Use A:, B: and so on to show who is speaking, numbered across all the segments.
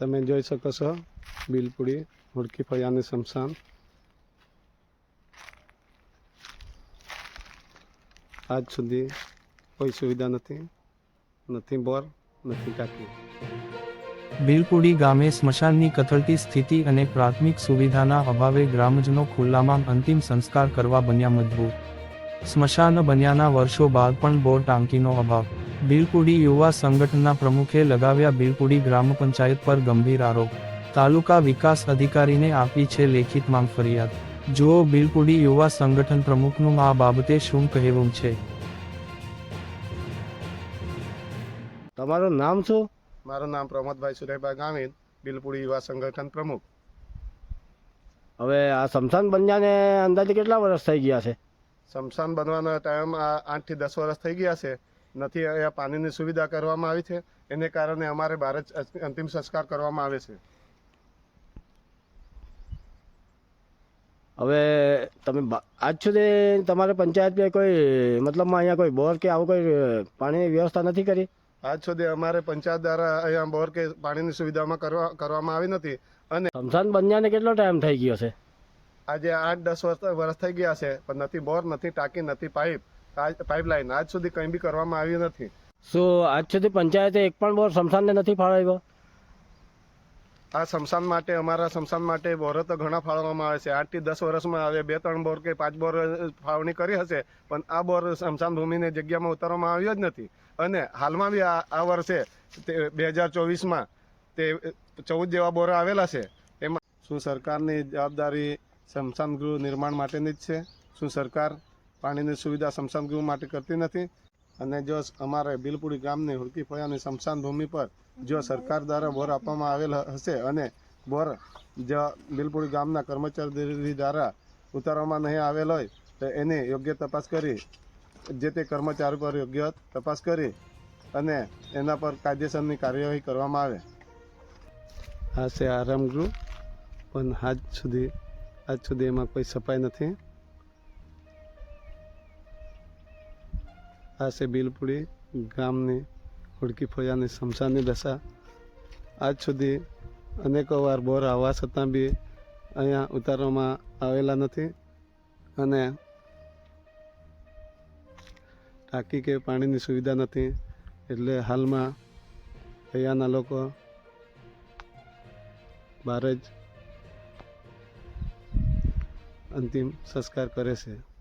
A: તમે જોઈ શકો છો, બિલપુડી હુડકી ફળિયાની શમશાન. આજ સુધી કોઈ સુવિધા નથી નથી બોર, નથી ટાંકી.
B: બિલપુડી ગામે સ્મશાનની કથળતી સ્થિતિ અને પ્રાથમિક સુવિધાના અભાવે ગ્રામજનો ખુલ્લામાં અંતિમ સંસ્કાર કરવા બન્યા મજબૂર. સ્મશાન બન્યાના વર્ષો બાદ પણ બોર ટાંકીનો અભાવ. બિલપુડી યુવા સંગઠનના પ્રમુખે લગાવ્યા બિલકુડી ગ્રામ પંચાયત પર ગંભીર આરોપ. તાલુકા વિકાસ અધિકારીને આપી છે લેખિત માંગ ફરિયાદ. જુઓ બિલકુડી યુવા સંગઠન પ્રમુખનું આ બાબતે શું કહેવું છે.
A: તમારું નામ શું?
C: મારું નામ પ્રમોદભાઈ સુરેભાઈ ગામિત બિલપુડી યુવા સંગઠન પ્રમુખ.
A: હવે આ સમસાન બન્યાને અંદાજે કેટલા વર્ષ થઈ ગયા છે?
C: સમસાન બનવાનો ટાઈમ આઠ આઠથી દસ વર્ષ થઈ ગયા છે. નથી અહીંયા પાણીની સુવિધા કરવામાં આવી છે. એને કારણે અમારે બહાર જ અંતિમ સંસ્કાર કરવામાં આવે છે.
A: હવે તમે આજ સુધી તમારે પંચાયત કે કોઈ મતલબમાં અહીંયા કોઈ બોર કે આવું કોઈ પાણીની વ્યવસ્થા નથી કરી?
C: આજ સુધી અમારે પંચાયત દ્વારા અહીંયા બોર કે પાણીની સુવિધામાં કરવા કરવામાં આવી નથી. અને
A: સમસાન બન્યાને કેટલો ટાઈમ થઈ ગયો છે?
C: આજે આઠ દસ વર્ષ વર્ષ થઈ ગયા છે પણ નથી બોર નથી ટાંકી નથી પાઇપ. પાઇપલાઇન આજ સુધી કંઈ બી કરવામાં આવ્યું નથી.
A: શું આજ સુધી પંચાયતે એક પણ બોર સમસાનને નથી ફાળવ્યો?
C: આ શમશાન માટે અમારા શમશાન માટે બોરો તો ઘણા ફાળવવામાં આવે છે. આઠથી દસ વર્ષમાં આવે બે ત્રણ બોર કે પાંચ બોર ફાળવણી કરી હશે પણ આ બોર શમશાન ભૂમિને જગ્યામાં ઉતારવામાં આવ્યો જ નથી. અને હાલમાં બી આ વર્ષે બે હજાર ચોવીસમાં તે ચૌદ જેવા બોરો આવેલા છે. એમાં શું સરકારની જવાબદારી શમશાન ગૃહ નિર્માણ માટેની જ છે? શું સરકાર પાણીની સુવિધા સ્મશાન ગૃહ માટે કરતી નથી. અને જો અમારે બિલપુડી ગામની હુડકી ફળિયાની સ્મશાન ભૂમિ પર જો સરકાર દ્વારા બોર આપવામાં આવેલ હશે અને બોર જો બિલપુડી ગામના કર્મચારી દ્વારા ઉતારવામાં નહીં આવેલ હોય, તો એની યોગ્ય તપાસ કરી, જે તે કર્મચારી પર યોગ્ય તપાસ કરી અને એના પર કાયદેસરની કાર્યવાહી કરવામાં આવે.
A: આ છે આરામ ગૃહ, પણ આજ સુધી આજ સુધી એમાં કોઈ સફાઈ નથી. આ છે બિલપુડી ગામની હુડકી ફોજાની શમશાનની દશા. આજ સુધી અનેકો વાર બોર આવવા છતાં બી અહીંયા ઉતારવામાં આવેલા નથી અને ટાંકી કે પાણીની સુવિધા નથી એટલે હાલમાં અહીંયાના લોકો બહાર જ અંતિમ સંસ્કાર કરે છે.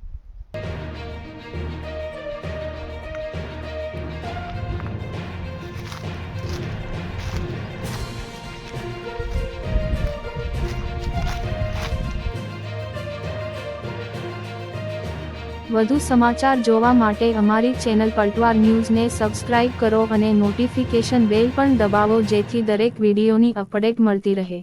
D: વધુ સમાચાર જોવા માટે અમારી ચેનલ પલટવાર ન્યૂઝને સબસ્ક્રાઇબ કરો અને નોટિફિકેશન બેલ પણ દબાવો જેથી દરેક વિડીયોની અપડેટ મળતી રહે.